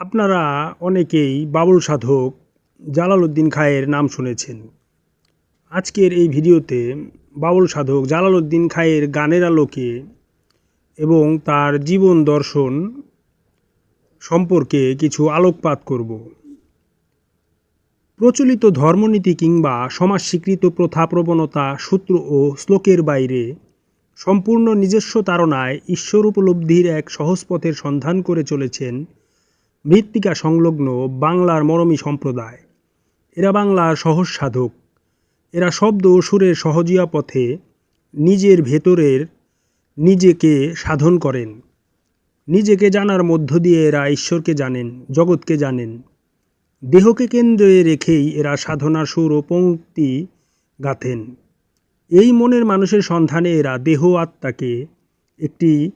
আপনারা অনেকেই বাবুল সাধক জালালউদ্দিন খাঁয়ের নাম শুনেছেন। আজকের এই ভিডিওতে বাবুল সাধক জালালউদ্দিন খাঁয়ের গানের আলোকে এবং তার জীবন দর্শন সম্পর্কে কিছু আলোকপাত করব। প্রচলিত ধর্মনীতি কিংবা সমাজ স্বীকৃত প্রথা প্রবণতা, সূত্র ও শ্লোকের বাইরে সম্পূর্ণ নিজস্ব তারণায় ঈশ্বর উপলব্ধির এক সহজ পথের সন্ধান করে চলেছেন মৃত্তিকা সংলগ্ন বাংলার মরমী সম্প্রদায়। এরা বাংলার সহজ সাধক। এরা শব্দ সুরের সহজিয়া পথে নিজের ভেতরের নিজেকে সাধন করেন। নিজেকে জানার মধ্য দিয়ে এরা ঈশ্বরকে জানেন, জগৎকে জানেন। দেহকে কেন্দ্রে রেখেই এরা সাধনা সুর ও পঙ্ক্তি গাথেন। এই মনের মানুষের সন্ধানে এরা দেহ আত্মাকে একটি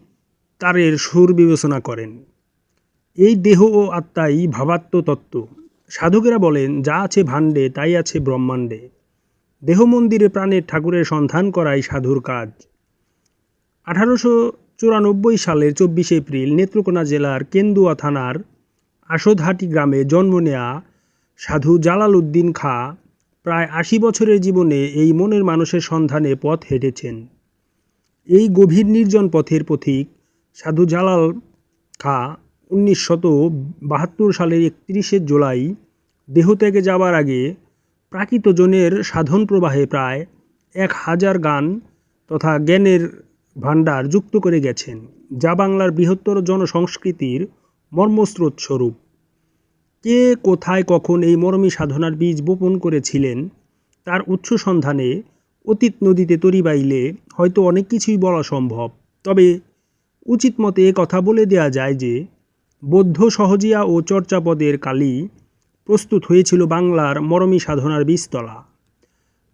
তারের সুর বিবেচনা করেন। এই দেহ ও আত্মাই ভাবাত্ম তত্ত্ব। সাধকেরা বলেন, যা আছে ভাণ্ডে, তাই আছে ব্রহ্মাণ্ডে। দেহ মন্দিরে প্রাণের ঠাকুরের সন্ধান করাই সাধুর কাজ। আঠারোশো চুরানব্বই সালের চব্বিশে এপ্রিল নেত্রকোনা জেলার কেন্দুয়া থানার আশোদহাটি গ্রামে জন্ম নেয়া সাধু জালাল উদ্দিন খাঁ প্রায় আশি বছরের জীবনে এই মনের মানুষের সন্ধানে পথ হেঁটেছেন। এই গভীর নির্জন পথের পথিক সাধু জালাল খাঁ উনিশশত বাহাত্তর সালের একত্রিশে জুলাই দেহত্যাগে যাওয়ার আগে প্রাকৃত জনের সাধন প্রবাহে প্রায় এক হাজার গান তথা জ্ঞানের ভাণ্ডার যুক্ত করে গেছেন, যা বাংলার বৃহত্তর জনসংস্কৃতির মর্মস্রোত স্বরূপ। কে কোথায় কখন এই মরমী সাধনার বীজ বপন করেছিলেন, তার উৎস সন্ধানে অতীত নদীতে তরি বাইলে হয়তো অনেক কিছুই বলা সম্ভব। তবে উচিত মতে কথা বলে দেয়া যায় যে বৌদ্ধ সহজিয়া ও চর্চাপদের কালি প্রস্তুত হয়েছিল বাংলার মরমী সাধনার বীজতলা।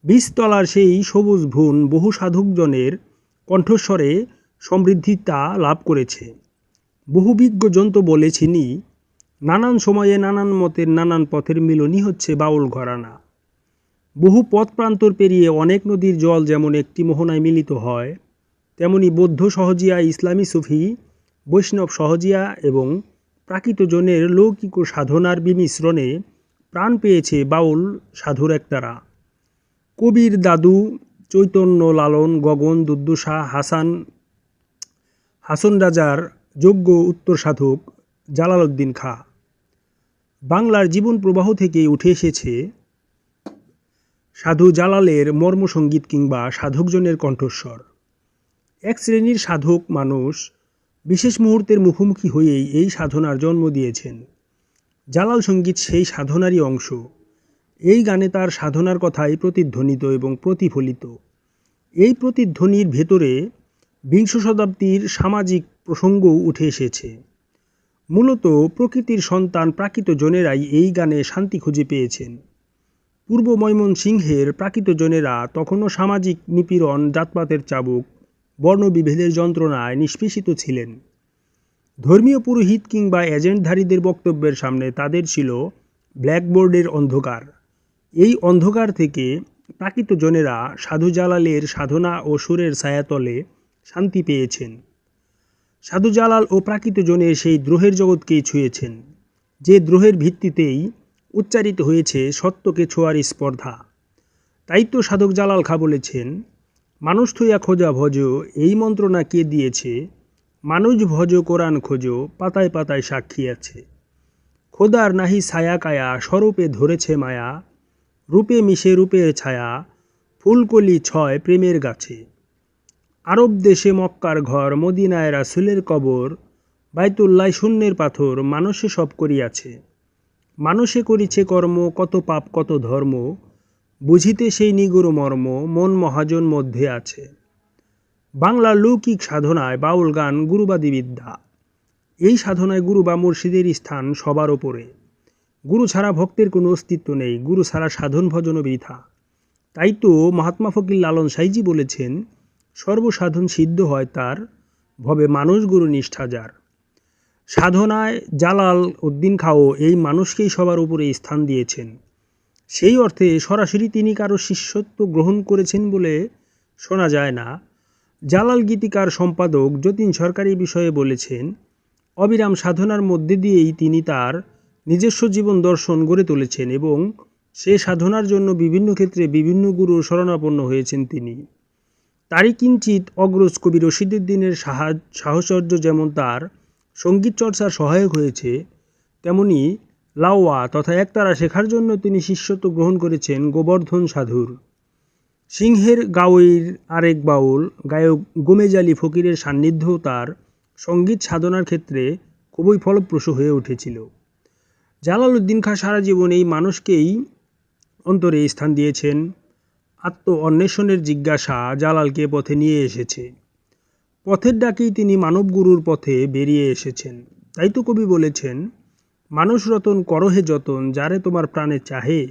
বীজতলার সেই সবুজ ভুন বহু সাধকজনের কণ্ঠস্বরে সমৃদ্ধিতা লাভ করেছে। বহু বিজ্ঞজন তো বলেছেনই নানান সময়ে নানান মতের নানান পথের মিলনই হচ্ছে বাউল ঘরানা। বহু পথ প্রান্তর পেরিয়ে অনেক নদীর জল যেমন একটি মোহনায় মিলিত হয়, তেমনি বৌদ্ধ সহজিয়া ইসলামী সুফি, বৈষ্ণব সহজিয়া এবং প্রাকৃতজনের লৌকিক ও সাধনার বিমিশ্রণে প্রাণ পেয়েছে বাউল সাধুর একতারা কবির দাদু চৈতন্য লালন গগন দুদ্দুষা হাসান, হাসন রাজার যোগ্য উত্তর সাধক জালালউদ্দিন খাঁ। বাংলার জীবন প্রবাহ থেকে উঠে এসেছে সাধু জালালের মর্মসঙ্গীত কিংবা সাধকজনের কণ্ঠস্বর। এক শ্রেণির সাধক মানুষ বিশেষ মুহূর্তের মুখোমুখি হয়েই এই সাধনার জন্ম দিয়েছেন। জালাল সংগীত সেই সাধনারই অংশ। এই গানে তার সাধনার কথাই প্রতিধ্বনিত এবং প্রতিফলিত। এই প্রতিধ্বনির ভেতরে বিংশ শতাব্দীর সামাজিক প্রসঙ্গও উঠে এসেছে। মূলত প্রকৃতির সন্তান প্রাকৃত জনেরাই এই গানে শান্তি খুঁজে পেয়েছেন। পূর্ব ময়মনসিংহের প্রাকৃত জনেরা তখনও সামাজিক নিপীড়ন, জাতপাতের চাবুক বর্ণবিভেদের যন্ত্রণায় নিষ্পেষিত ছিলেন। ধর্মীয় পুরোহিত কিংবা এজেন্টধারীদের বক্তব্যের সামনে তাদের ছিল ব্ল্যাকবোর্ডের অন্ধকার। এই অন্ধকার থেকে প্রাকৃত জনেরা সাধু জালালের সাধনা ও সুরের ছায়াতলে শান্তি পেয়েছেন। সাধু জালাল ও প্রাকৃত জনের সেই দ্রোহের জগৎকেই ছুঁয়েছেন, যে দ্রোহের ভিত্তিতেই উচ্চারিত হয়েছে সত্যকে ছোঁয়ার স্পর্ধা। তাই তো সাধক জালাল খা বলেছেন মানুষ থইয়া খোঁজা ভজ, এই মন্ত্রণা কে দিয়েছে? মানুষ ভজ, কোরআন খোঁজো, পাতায় পাতায় সাক্ষী আছে। খোদার নাহি ছায়া কায়া, স্বরূপে ধরেছে মায়া। রূপে মিশে রূপের ছায়া, ফুলকলি ছয় প্রেমের গাছে। আরব দেশে মক্কার ঘর, মদিনায় রাসুলের কবর বাইতুল্লায় শূন্যের পাথর, মানুষে সব করিয়াছে। মানুষে করিছে কর্ম, কত পাপ, কত ধর্ম। বুঝিতে সেই নিগুড় মর্ম মন মহাজন মধ্যে আছে। বাংলার লৌকিক সাধনায় বাউল গান গুরুবাদী বিদ্যা। এই সাধনায় গুরু বা মুর্শিদের স্থান সবার ওপরে। গুরু ছাড়া ভক্তের কোনো অস্তিত্ব নেই, গুরু ছাড়া সাধন ভজন বৃথা। তাই তো মহাত্মা ফকির লালন সাইজি বলেছেন, সর্বসাধন সিদ্ধ হয় তার, ভবে মানুষ গুরু নিষ্ঠা যার। সাধনায় জালাল উদ্দিন খাও এই মানুষকেই সবার উপরে স্থান দিয়েছেন। সেই অর্থে সরাসরি তিনি কারও শিষ্যত্ব গ্রহণ করেছেন বলে শোনা যায় না। জালাল গীতিকার সম্পাদক যতীন সরকারি বিষয়ে বলেছেন, অবিরাম সাধনার মধ্যে দিয়েই তিনি তার নিজস্ব জীবন দর্শন গড়ে তুলেছেন এবং সে সাধনার জন্য বিভিন্ন ক্ষেত্রে বিভিন্ন গুরুর শরণাপন্ন হয়েছেন তিনি। তারই কিঞ্চিত অগ্রজ কবি রশিদুদ্দিনের সাহা- সাহচর্য যেমন তার সংগীত চর্চার সহায়ক হয়েছে, তেমনি লাওয়া তথা একতারা শেখার জন্য তিনি শিষ্যত্ব গ্রহণ করেছেন গোবর্ধন সাধুর। সিংহের গাওয়ির আরেক বাউল, গায়ক গোমেজ আলী ফকিরের সান্নিধ্য তার সংগীত সাধনার ক্ষেত্রে খুবই ফলপ্রসূ হয়ে উঠেছিল। জালালউদ্দিন খাঁ সারা জীবন এই মানুষকেই অন্তরে স্থান দিয়েছেন। আত্ম অন্বেষণের জিজ্ঞাসা জালালকে পথে নিয়ে এসেছে। পথের ডাকেই তিনি মানবগুরুর পথে বেরিয়ে এসেছেন। তাই তো কবি বলেছেন মানুষ রতন করহে যতন, যারে তোমার প্রাণে চাহে।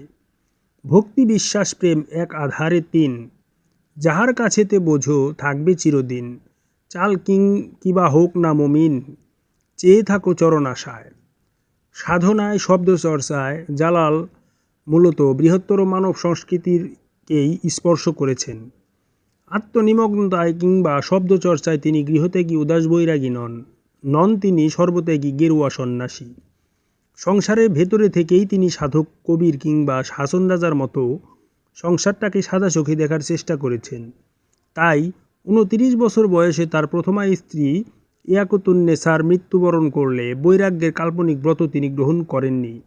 ভক্তি, বিশ্বাস, প্রেম এক আধারে তিন। যাহার কাছেতে বোঝো, থাকবে চিরদিন। চাল কিং কিবা হোক না মমিন, চেয়ে থাকো চরণ আশায়। সাধনায় শব্দচর্চায় জালাল মূলত বৃহত্তর মানব সংস্কৃতিরকেই স্পর্শ করেছেন। আত্মনিমগ্নতায় কিংবা শব্দচর্চায় তিনি গৃহত্যাগী উদাস বৈরাগী নন। নন তিনি সর্বত্যাগী গেরুয়া সন্ন্যাসী। সংসারের ভেতরে থেকেই তিনি সাধক, কবির কিংবা শাসন রাজার মতো সংসারটাকে সাদা চোখে দেখার চেষ্টা করেছেন। তাই উনতিরিশ বছর বয়সে তার প্রথমা স্ত্রী ইয়াকুতুন্নেসার মৃত্যুবরণ করলে বৈরাগ্যের কাল্পনিক ব্রত তিনি গ্রহণ করেননি।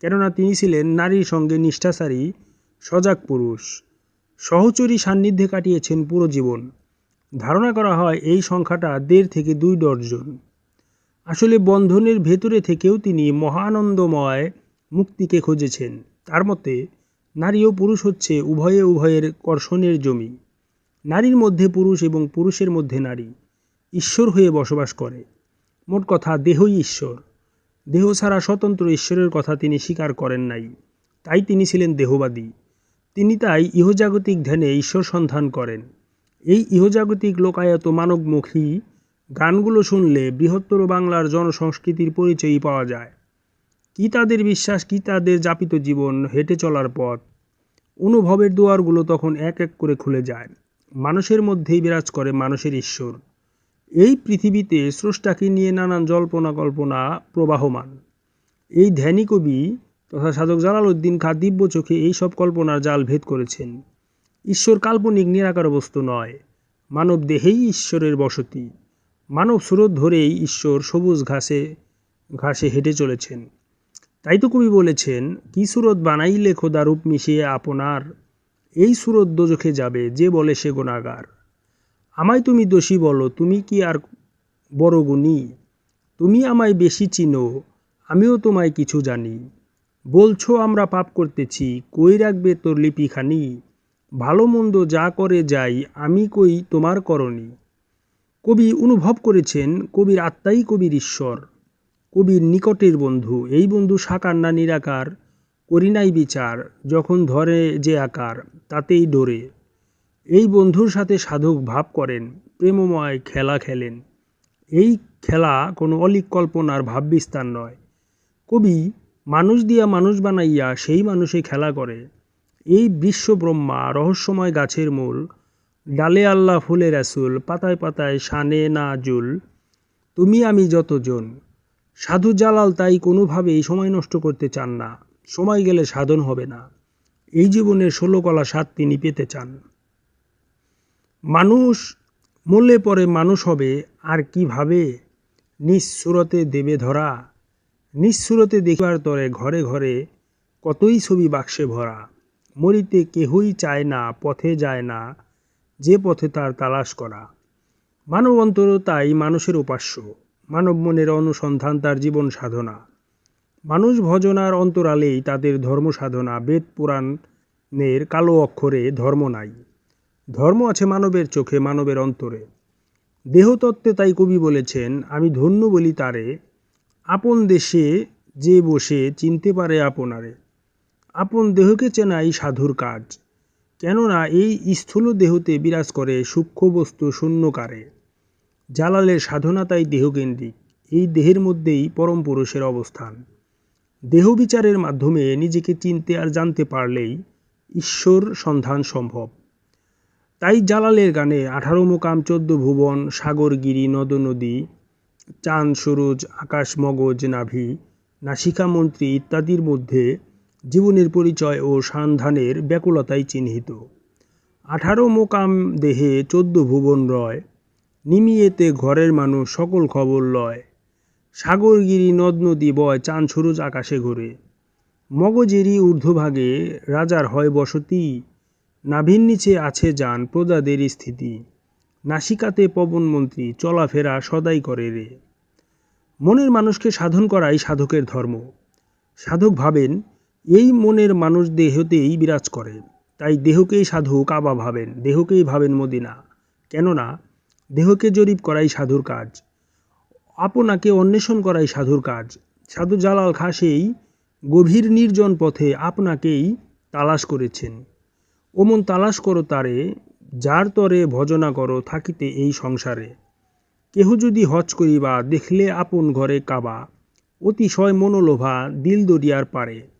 কেননা তিনি ছিলেন নারীর সঙ্গে নিষ্ঠাচারী সজাগ পুরুষ। সহচরী সান্নিধ্যে কাটিয়েছেন পুরো জীবন। ধারণা করা হয় এই সংখ্যাটা দেড় থেকে দুই ডর্জন আসলে বন্ধনের ভেতরে থেকেও তিনি মহানন্দময় মুক্তিকে খুঁজেছেন। তার মতে, নারী ও পুরুষ হচ্ছে উভয়ে উভয়ের কর্ষণের জমি। নারীর মধ্যে পুরুষ এবং পুরুষের মধ্যে নারী ঈশ্বর হয়ে বসবাস করে। মোট কথা, দেহই ঈশ্বর। দেহ ছাড়া স্বতন্ত্র ঈশ্বরের কথা তিনি স্বীকার করেন নাই। তাই তিনি ছিলেন দেহবাদী। তিনি তাই ইহজাগতিক ধ্যানে ঈশ্বর সন্ধান করেন। এই ইহজাগতিক লোকায়ত মানবমুখী গানগুলো শুনলে বৃহত্তর বাংলার জনসংস্কৃতির পরিচয়ই পাওয়া যায়। কী তাদের বিশ্বাস, কী তাদের যাপিত জীবন, হেঁটে চলার পথ? অনুভবের দুয়ারগুলো তখন এক এক করে খুলে যায়। মানুষের মধ্যেই বিরাজ করে মানুষের ঈশ্বর। এই পৃথিবীতে স্রষ্টাকে নিয়ে নানান জল্পনা কল্পনা প্রবাহমান। এই ধ্যানী কবি তথা সাধক জালালউদ্দিন খাঁ দিব্য চোখে এই সব কল্পনার জাল ভেদ করেছেন। ঈশ্বর কাল্পনিক নিরাকার বস্তু নয় মানব দেহেই ঈশ্বরের বসতি। মানব স্রোত ধরেই ঈশ্বর সবুজ ঘাসে ঘাসে হেঁটে চলেছেন। তাই তো কবি বলেছেন, কি সুরত বানাইলে খোদা রূপ মিশিয়ে আপনার? এই সুরত দোজখে যাবে, যে বলে সে গোনাগার আমায় তুমি দোষী বলো, তুমি কি আর বড় গুণী? তুমি আমায় বেশি চিনো, আমিও তোমায় কিছু জানি। বলছো, আমরা পাপ করতেছি, কই রাখবে তোর লিপিখানি? ভালো মন্দ যা করে যাই, আমি কই তোমার করণী? কবি অনুভব করেছেন, কবির আত্মাই কবির ঈশ্বর। কবির নিকটের বন্ধু, এই বন্ধু সাকার না নিরাকার, করি নাই বিচার, যখন ধরে যে আকার, তাতেই ডোরে। এই বন্ধুর সাথে সাধক ভাব করেন, প্রেমময় খেলা খেলেন। এই খেলা কোনো অলিক কল্পনার ভাব বিস্তার নয়। কবি মানুষ দিয়া মানুষ বানাইয়া সেই মানুষে খেলা করে। এই বিশ্বব্রহ্মা রহস্যময় গাছের মূল ডালে আল্লাহ ফুলে রাসুল, পাতায় পাতায় শানে না জুল তুমি আমি যতজন। সাধু জালাল তাই কোনোভাবেই সময় নষ্ট করতে চান না। সময় গেলে সাধন হবে না। এই জীবনের ষোলো কলা স্বাদ তিনি পেতে চান। মানুষ মরলে পরে মানুষ হবে, আর কীভাবে? নিঃসুরতে দেবে ধরা। নিঃসুরতে দেখিবার তরে ঘরে ঘরে কতই ছবি বাক্সে ভরা। মরিতে কেহই চায় না, পথে যায় না। যে পথে তার তালাশ করা। মানব অন্তর তাই মানুষের উপাস্য। মানব মনের অনুসন্ধান তার জীবন সাধনা। মানুষ ভজনার অন্তরালেই তাদের ধর্ম সাধনা। বেদ পুরাণের কালো অক্ষরে ধর্ম নাই। ধর্ম আছে মানবের চোখে, মানবের অন্তরে। দেহতত্ত্বে তাই কবি বলেছেন, আমি ধন্য বলি তারে। আপন দেশে যে বসে চিনতে পারে আপনারে। আপন দেহকে চেনাই সাধুর কাজ। কেননা এই স্থূল দেহতে বিরাজ করে সূক্ষ্ম বস্তু শূন্যকারে। জালালের সাধনা তাই দেহকেন্দ্রিক, এই দেহের মধ্যেই পরম পুরুষের অবস্থান। দেহ বিচারের মাধ্যমে নিজেকে চিনতে আর জানতে পারলেই ঈশ্বর সন্ধান সম্ভব। তাই জালালের গানে আঠারো মোকাম চোদ্দ ভুবন, সাগর গিরি, নদ নদী, চাঁদ, সরোজ, আকাশ মগজ, নাভি নাসিকা মন্ত্রী ইত্যাদির মধ্যে জীবনের পরিচয় ও সন্ধানের ব্যাকুলতাই চিহ্নিত। আঠারো মোকাম দেহে চোদ্দ ভুবন রয়, নিমিয়েতে ঘরের মানুষ সকল খবর লয়। সাগরগিরি নদ নদী বয় চান সরোজ আকাশে ঘোরে। মগজেরই ঊর্ধ্বভাগে রাজার হয় বসতি, নাভির নিচে আছে যান প্রজাদের স্থিতি। নাসিকাতে পবনমন্ত্রী চলাফেরা সদাই করে রে। মনের মানুষকে সাধন করাই সাধকের ধর্ম। সাধক ভাবেন এই মনের মানুষ দেহতেই বিরাজ করে। তাই দেহকেই সাধু কাবা ভাবেন, দেহকেই ভাবেন মদিনা। কেননা, দেহকে জরিপ করাই সাধুর কাজ। আপনাকে অন্বেষণ করাই সাধুর কাজ। সাধু জালাল খা সেই গভীর নির্জন পথে আপনাকেই তালাশ করেছেন। ওমন তালাশ করো তারে, যার তরে ভজনা করো থাকিতে এই সংসারে। কেহ যদি হজ করিবা, দেখলে আপন ঘরে কাবা। অতিশয় মনোলোভা দিল দরিয়ার পারে।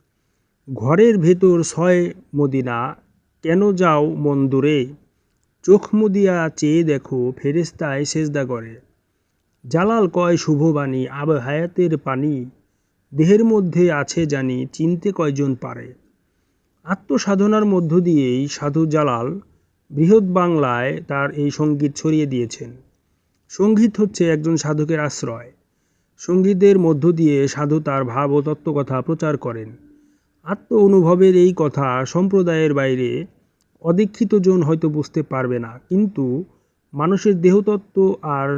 ঘরের ভেতর ছয় মদিনা, কেন যাও মন দূরে? চোখ মুদিয়া চেয়ে দেখো ফেরেস্তায় সেজদা করে। জালাল কয়, শুভবাণী, আব হায়াতের পানি। দেহের মধ্যে আছে জানি, চিনতে কয়জন পারে? আত্মসাধনার মধ্য দিয়েই সাধু জালাল বৃহৎ বাংলায় তার এই সংগীত ছড়িয়ে দিয়েছেন। সংগীত হচ্ছে একজন সাধকের আশ্রয়। সঙ্গীতের মধ্য দিয়ে সাধু তার ভাব ও তত্ত্বকথা প্রচার করেন। আত্ম অনুভবের এই কথা সম্প্রদায়ের বাইরে অদীক্ষিতজন হয়তো বুঝতে পারবে না। কিন্তু মানুষের দেহতত্ত্ব আর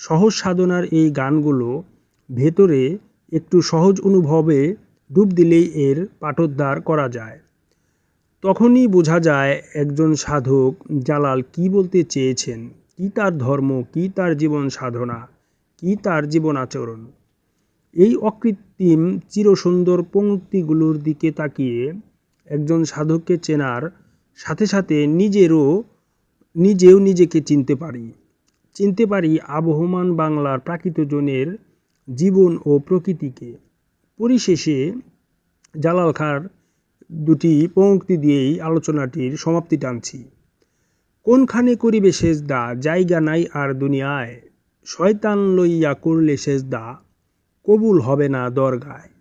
সহজ সাধনার এই গানগুলো ভেতরে একটু সহজ অনুভবে ডুব দিলেই এর পাঠোদ্ধার করা যায়। তখনই বোঝা যায় একজন সাধক জালাল কি বলতে চেয়েছেন, কি তার ধর্ম, কি তার জীবন সাধনা, কি তার জীবন আচরণ। এই অকৃত্রিম চিরসুন্দর পংক্তিগুলোর দিকে তাকিয়ে একজন সাধককে চেনার সাথে সাথে নিজেরও, নিজেও নিজেকে চিনতে পারি। চিনতে পারি আবহমান বাংলার প্রাকৃতজনের জীবন ও প্রকৃতিকে। পরিশেষে জালাল খাঁর দুটি পঙ্ক্তি দিয়েই আলোচনাটির সমাপ্তি টানছি। কোনখানে করিবে সেজদা, জায়গা নাই আর দুনিয়ায়। শয়তান লইয়া করলে সেজদা কবুল হবে না দরগায়।